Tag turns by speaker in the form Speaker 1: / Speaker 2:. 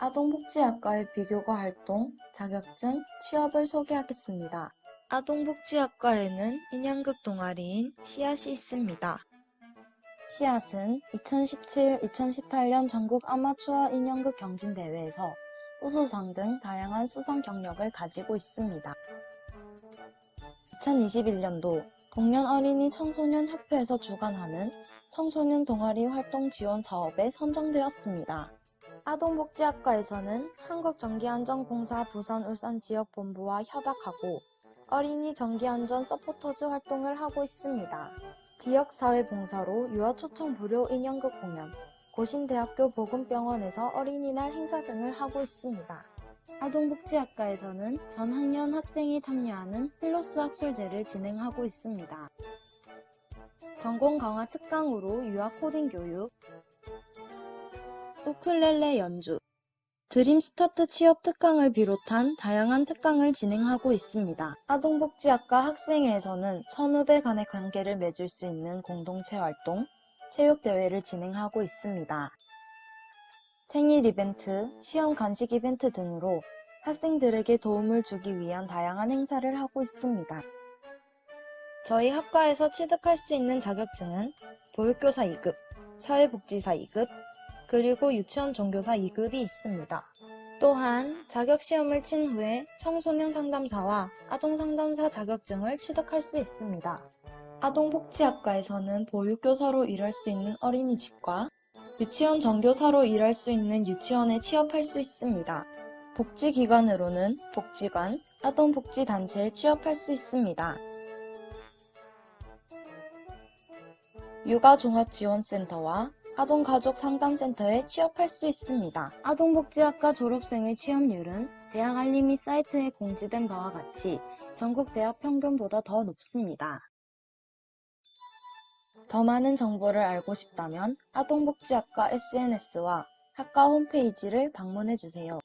Speaker 1: 아동복지학과의 비교과 활동, 자격증, 취업을 소개하겠습니다. 아동복지학과에는 인형극 동아리인 씨앗이 있습니다. 씨앗은 2017-2018년 전국 아마추어 인형극 경진대회에서 우수상 등 다양한 수상 경력을 가지고 있습니다. 2021년도 동년 어린이 청소년 협회에서 주관하는 청소년 동아리 활동 지원 사업에 선정되었습니다. 아동복지학과에서는 한국전기안전공사 부산 울산 지역본부와 협약하고 어린이 전기안전 서포터즈 활동을 하고 있습니다. 지역사회봉사로 유아초청 무료 인형극 공연, 고신대학교 보건병원에서 어린이날 행사 등을 하고 있습니다. 아동복지학과에서는 전 학년 학생이 참여하는 필로스 학술제를 진행하고 있습니다. 전공 강화 특강으로 유아 코딩 교육, 우쿨렐레 연주, 드림 스타트 취업 특강을 비롯한 다양한 특강을 진행하고 있습니다. 아동복지학과 학생회에서는 선후배 간의 관계를 맺을 수 있는 공동체 활동, 체육대회를 진행하고 있습니다. 생일 이벤트, 시험 간식 이벤트 등으로 학생들에게 도움을 주기 위한 다양한 행사를 하고 있습니다. 저희 학과에서 취득할 수 있는 자격증은 보육교사 2급, 사회복지사 2급, 그리고 유치원 종교사 2급이 있습니다. 또한 자격시험을 친 후에 청소년 상담사와 아동 상담사 자격증을 취득할 수 있습니다. 아동복지학과에서는 보육교사로 일할 수 있는 어린이집과 유치원 전교사로 일할 수 있는 유치원에 취업할 수 있습니다. 복지기관으로는 복지관, 아동복지단체에 취업할 수 있습니다. 육아종합지원센터와 아동가족상담센터에 취업할 수 있습니다. 아동복지학과 졸업생의 취업률은 대학 알림이 사이트에 공지된 바와 같이 전국 대학 평균보다 더 높습니다. 더 많은 정보를 알고 싶다면 아동복지학과 SNS와 학과 홈페이지를 방문해 주세요.